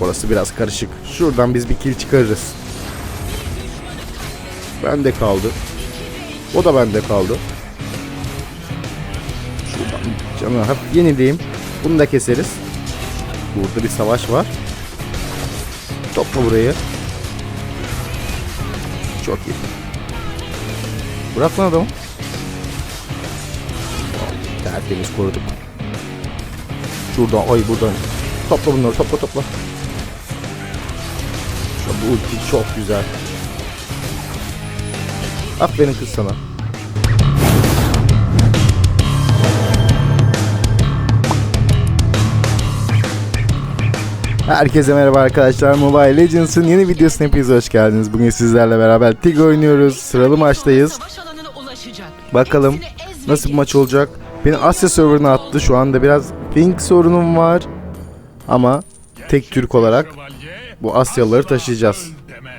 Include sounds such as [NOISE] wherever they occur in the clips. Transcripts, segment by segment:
Orası biraz karışık. Şuradan biz bir kill çıkarırız. Bende kaldı. O da bende kaldı. Şuradan canı hafif yenileyim. Bunu da keseriz. Burada bir savaş var. Topla burayı. Çok iyi. Bırak lan adamı. Tertemiz koruduk. Şuradan ay buradan. Topla bunları topla topla. Bu ulti çok güzel. Aferin kız sana. Herkese merhaba arkadaşlar. Mobile Legends'ın yeni videosuna hepiniz hoş geldiniz. Bugün sizlerle beraber Tig oynuyoruz. Sıralı maçtayız. Bakalım nasıl bir maç olacak. Beni Asya serverına attı. Şu anda biraz ping sorunum var. Ama tek Türk olarak bu Asyalıları taşıyacağız.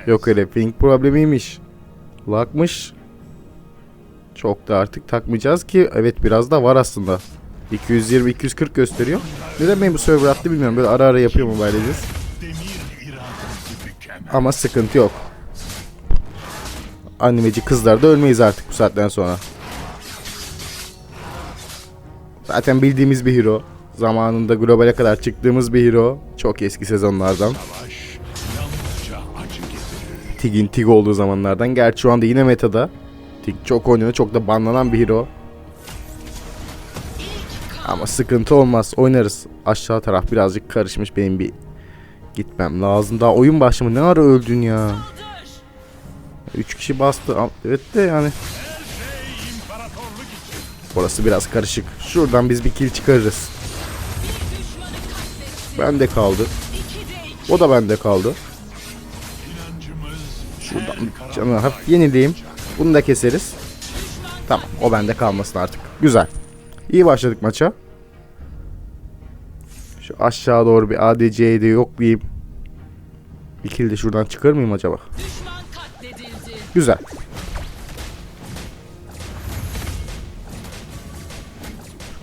Yok öyle ping problemiymiş. Lakmış. Çok da artık takmayacağız ki evet biraz da var aslında. 220-240 gösteriyor. Neden benim bu server attı bilmiyorum. Böyle ara ara yapıyor Mobile Legends. Ama sıkıntı yok. Animeci kızlar da ölmeyiz artık bu saatten sonra. Zaten bildiğimiz bir hero. Zamanında globale kadar çıktığımız bir hero. Çok eski sezonlardan. Tig'in Tig olduğu zamanlardan. Gerçi şu anda yine metada. Tig çok oynuyor. Çok da banlanan bir hero. Ama sıkıntı olmaz. Oynarız. Aşağı taraf birazcık karışmış. Benim bir gitmem lazım. Daha oyun başlamadı. Ne ara öldün ya? 3 kişi bastı. Evet de yani. Orası biraz karışık. Şuradan biz bir kill çıkarırız. Bende kaldı. O da bende kaldı. Canı hafif yenileyim. Bunu da keseriz. Tamam o bende kalmasın artık. Güzel. İyi başladık maça. Şu aşağı doğru bir ADC'yi de yoklayayım. Bir kill de şuradan çıkar mıyım acaba? Güzel.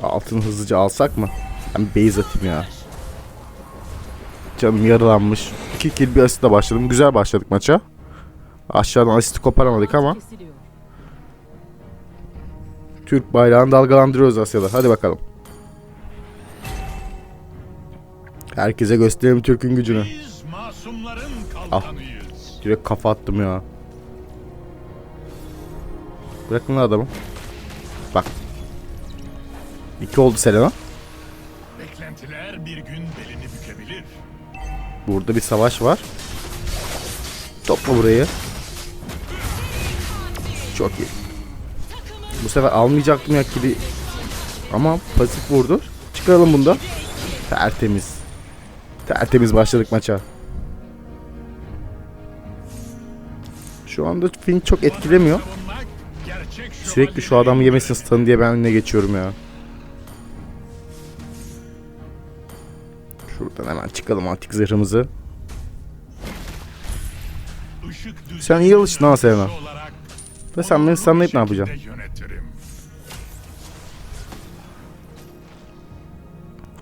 Altını hızlıca alsak mı? Ben base atayım ya. Canım yaralanmış. 2 kill bir asistle başladım. Güzel başladık maça. Aşağıdan asisti koparamadık ama. Türk bayrağını dalgalandırıyoruz Asya'da. Hadi bakalım. Herkese gösterelim Türk'ün gücünü. Kalkanıyız. Direkt kafa attım ya. Bırakın lan adamı. Bak. İki oldu Selena. Beklentiler bir gün belini bükebilir. Burada bir savaş var. Topla burayı. Çok iyi. Bu sefer almayacaktım ya kili. Ama pasif vurdu. Çıkaralım bunda. Tertemiz. Tertemiz başladık maça. Şu anda Fink çok etkilemiyor. Sürekli şu adamı yemesin stun'ı diye ben önüne geçiyorum ya. Şuradan hemen çıkalım antik zırhımızı. Sen iyi alıştın ha Selena. Ve sen beni sanlayıp ne yapacaksın?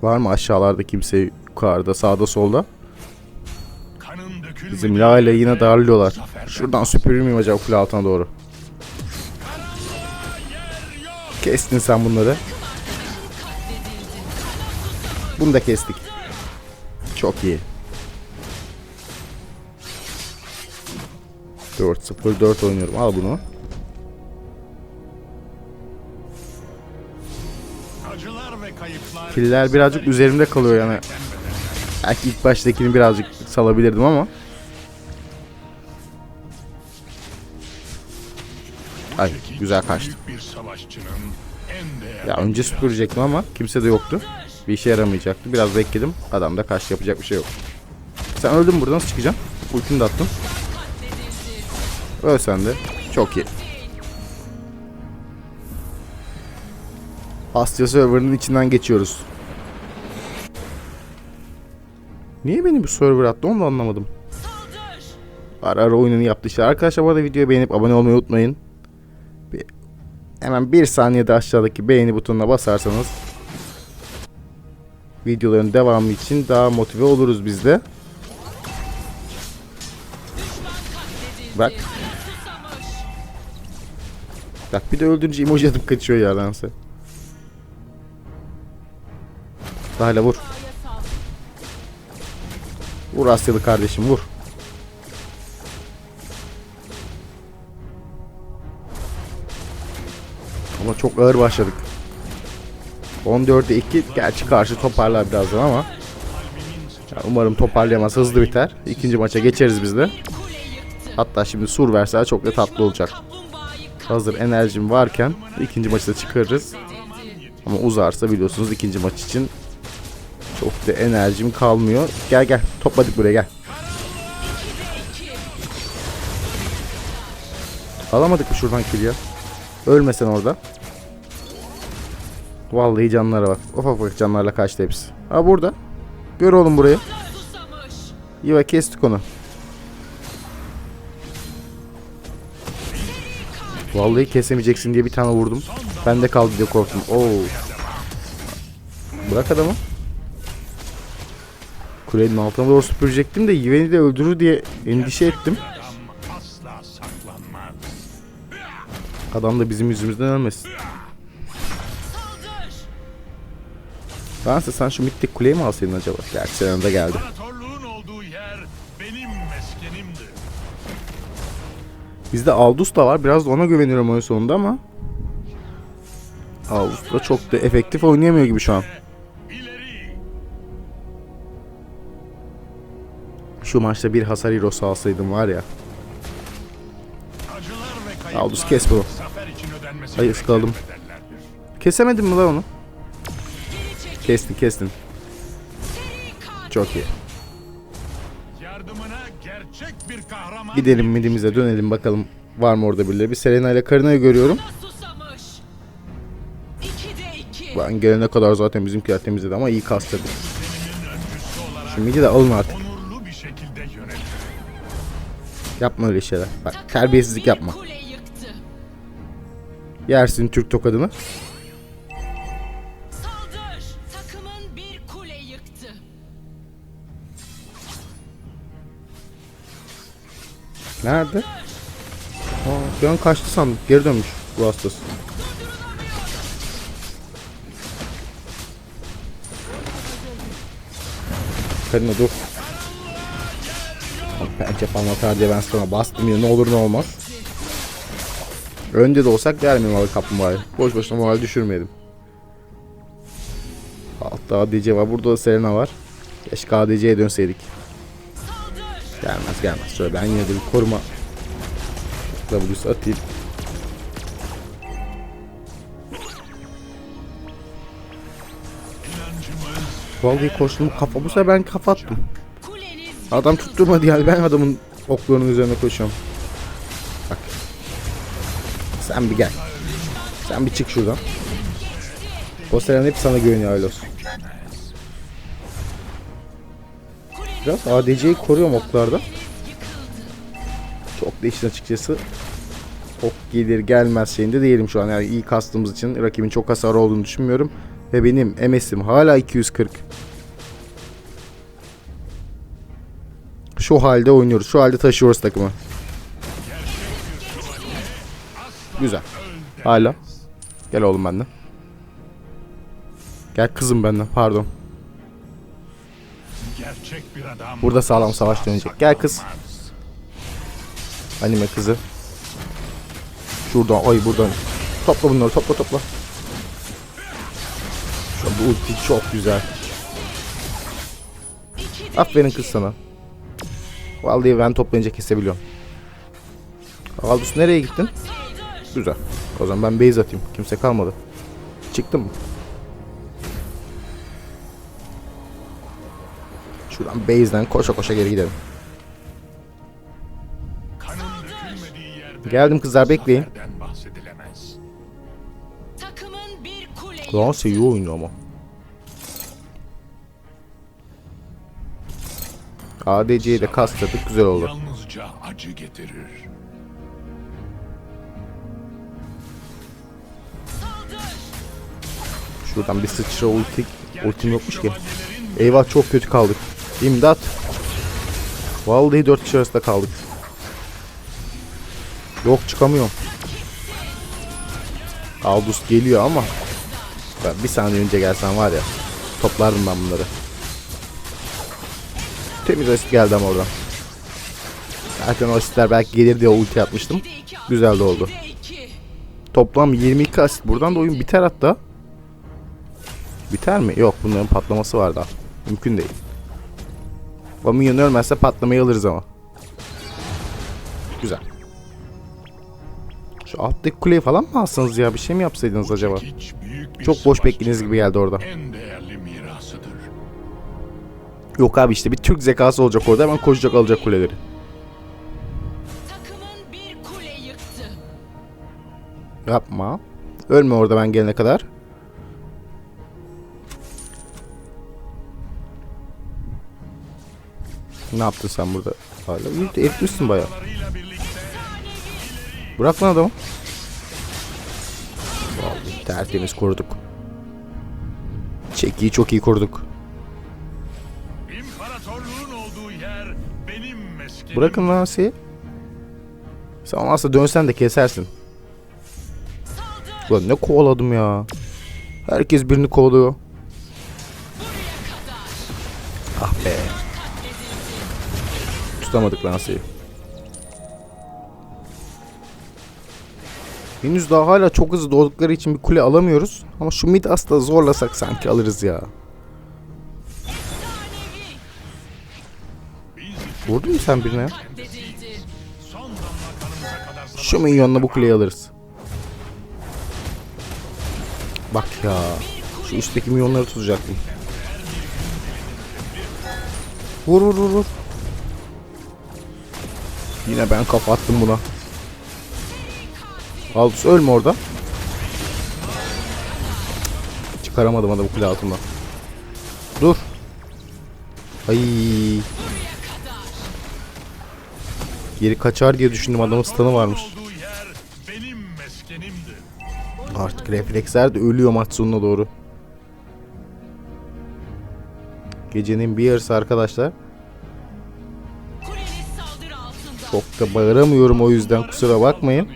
Var mı aşağılarda kimse yukarıda sağda solda? Bizim La ile yine darlıyorlar. Şuradan süpürür müyüm acaba kule altına doğru? Kestin sen bunları. Bunu da kestik. Çok iyi. 4-0-4 oynuyorum. Al bunu. Piller birazcık üzerimde kalıyor yani. Belki ilk baştakini birazcık salabilirdim ama. Ay güzel kaçtı. Ya önce süpürecektim ama kimse de yoktu. Bir işe yaramayacaktı. Biraz bekledim. Adam da kaçtı. Yapacak bir şey yok. Sen öldün burada nasıl çıkacaksın? Ultini de attım. Öl sen de. Çok iyi. Asya serverının içinden geçiyoruz. Niye beni bu server attı onu da anlamadım. Ara ara oyununu yaptı işte. Arkadaşlar bu arada videoyu beğenip abone olmayı unutmayın. Bir, hemen bir saniyede aşağıdaki beğeni butonuna basarsanız videoların devamı için daha motive oluruz biz de. Bak. Bak bir de öldürünce emoji atıp kaçıyor ya lanse. Hala vur. Vur Asyalı kardeşim vur. Ama çok ağır başladık. 14'e 2 gerçi karşı toparlar birazdan ama ya umarım toparlayamaz hızlı biter. İkinci maça geçeriz biz de. Hatta şimdi sur verse çok da tatlı olacak. Hazır enerjim varken ikinci maçı da çıkarırız. Ama uzarsa biliyorsunuz ikinci maç için çok da enerjim kalmıyor. Gel gel topladık buraya gel. Alamadık mı şuradan kill ya? Ölmesen orada. Vallahi canlara bak. Of of canlarla kaçtı hepsi. Ha burada. Gör oğlum burayı. İyi bak kestik onu. Vallahi kesemeyeceksin diye bir tane vurdum. Ben de kaldı diye korktum. Oo. Bırak adamı. Kulenin altına doğru süpürecektim de Yiveni de öldürür diye endişe ettim. Adam da bizim yüzümüzden ölmesin. Bense sen şu mittik kuleyi mi alsaydın acaba? Gerçi sen yanında geldi. Bizde Aldus da var. Biraz da ona güveniyorum oyun sonunda ama Aldus da çok da efektif oynayamıyor gibi şu an. Şu maçta bir hasar hero'su alsaydım var ya. Aldus kes bunu. Hayır, ıskaladım. Kesemedin mi lan onu? Kestin kestin. Çok iyi. Gidelim midimize dönelim bakalım var mı orada birileri. Bir Selena ile Karina'yı görüyorum. Ben gelene kadar zaten bizimkiler temizledi ama iyi kastırdı. Şu midi de alın artık. Yapma öyle şeyler. Bak terbiyesizlik yapma. Yersin Türk tokadını. Nerede? Aa, bir an kaçtı sandım. Geri dönmüş bu hastası. Karina dur. Pençe falan atar diye ben sana bastım ya ne olur ne olmaz. Önde de olsak der miyim abi kaplumbağayı? Boş boşuna moral düşürmeyelim. Altta ADC var. Burada da Serena var. Keşke ADC'ye dönseydik. Gelmez gelmez. Şöyle ben yine de bir koruma W'su atayım. Vallahi koştum kafa bu sefer ben kafa attım. Kuleniz Adam tutturmadı yani ben adamın oklarının üzerine koşuyorum. Bak. Sen bir gel. Sen bir çık şuradan. O Seren hep sana güveniyor olsun. Biraz ADC'yi koruyorum oklarda. Çok da açıkçası. Ok gelir gelmez şeyinde değilim şu an. Yani iyi kastığımız için rakibin çok hasar olduğunu düşünmüyorum. Ve benim MS'im hala 240. Şu halde oynuyoruz. Şu halde taşıyoruz takımı. Güzel. Hala. Gel oğlum benden. Gel kızım benden. Pardon. Burada sağlam savaş dönecek. Gel kız. Anime kızı. Şuradan. Ay buradan. Topla bunları. Topla topla. Şu bu ulti çok güzel. Aferin kız sana. Vallahi ben toplayınca kesebiliyorum. Aldus nereye gittin? Güzel. O zaman ben base atayım. Kimse kalmadı. Çıktım mı? Şuradan base'den koşa koşa geri gidelim. Geldim kızlar bekleyin. Dans iyi oynuyor ama. ADC'yi de kastladık güzel oldu. Yalnızca acı getirir. Şuradan bir sıçra ulti, ultim yokmuş ki. Eyvah çok kötü kaldık. İmdat. Vallahi 4 kişi arasında kaldık. Yok çıkamıyorum. Aldus geliyor ama ben bir saniye önce gelsen var ya toplardım ben bunları. Temiz asist geldi ama oradan. Zaten o asistler belki gelir diye ulti atmıştım. Güzel de oldu. Toplam 22 asist. Buradan da oyun biter hatta. Biter mi? Yok bunların patlaması var daha. Mümkün değil. O minyon ölmezse patlamayı alırız ama. Güzel. Şu alttaki kuleyi falan mı alsanız ya? Bir şey mi yapsaydınız acaba? Çok boş beklediğiniz gibi geldi orada. Yok abi işte bir Türk zekası olacak orada. Hemen koşacak alacak kuleleri. Kule yıktı. Yapma. Ölme orada ben gelene kadar. Ne yaptın sen burada? Hala etmişsin baya. Bırak lan adamı. Vallahi tertemiz koruduk. Çekiyi çok iyi koruduk. Bırakın lan. Sen olmazsa dönsen de kesersin. Ulan ne kovaladım ya. Herkes birini kovalıyor. Ah be. Tutamadık lan. Henüz daha hala çok hızlı doğdukları için bir kule alamıyoruz. Ama şu mid asla zorlasak sanki alırız ya. Vurdun mu sen birine Şu minyonla bu kuleyi alırız. Bak ya. Şu üstteki minyonları tutacaktım. Vur vur vur vur. Yine ben kafa attım buna. Aldus ölme orada. Çıkaramadım adamı kule altından. Dur. Ay. Geri kaçar diye düşündüm adamın stun'ı varmış. Artık refleksler de ölüyor maç sonuna doğru. Gecenin bir yarısı arkadaşlar. Çok da bağıramıyorum o yüzden kusura bakmayın.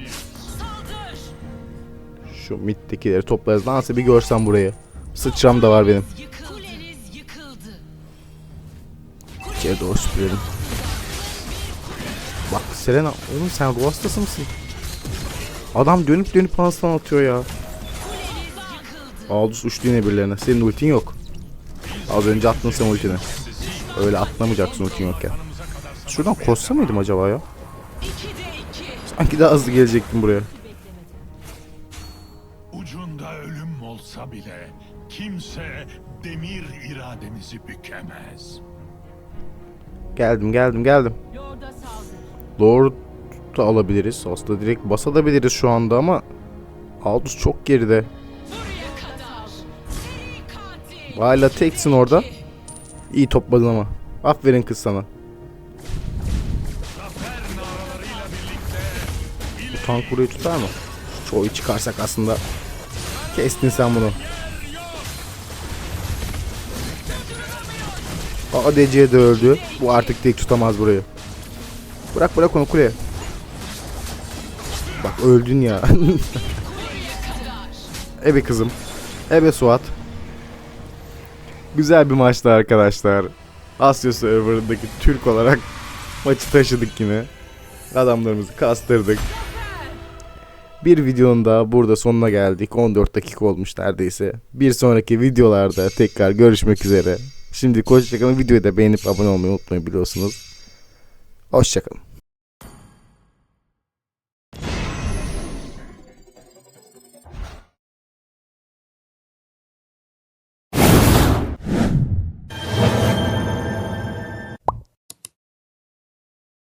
Şu middekileri toplarız. Nasıl bir görsem burayı. Sıçram da var benim. İçeri doğru süpürelim. Bak Serena oğlum sen ruh hastası mısın? Adam dönüp dönüp anasından atıyor ya. Aldus uçtu yine birilerine. Senin ultin yok. Az önce attın sen ultini. Öyle atlamayacaksın ultin yokken. Şuradan koşsa mıydım acaba ya? Sanki daha hızlı gelecektim buraya. Ucunda ölüm olsa bile kimse demir irademizi bükemez. Geldim geldim geldim. Lorda saldır. Lord da alabiliriz. Aslında direkt basabiliriz şu anda ama Aldous çok geride. Hala teksin orada. İyi topladın ama. Aferin kız sana. Bu tank burayı tutar mı? Çoğu çıkarsak aslında. Kestin sen bunu. ADC de öldü. Bu artık tek tutamaz burayı. Bırak bırak onu kuleye. Bak öldün ya. [LAUGHS] Ebe kızım. Ebe Suat. Güzel bir maçtı arkadaşlar. Asya serverındaki Türk olarak [LAUGHS] maçı taşıdık yine. Adamlarımızı kastırdık. Bir videonun daha burada sonuna geldik. 14 dakika olmuş neredeyse. Bir sonraki videolarda tekrar görüşmek üzere. Şimdi hoşçakalın. Videoyu da beğenip abone olmayı unutmayın biliyorsunuz. Hoşçakalın.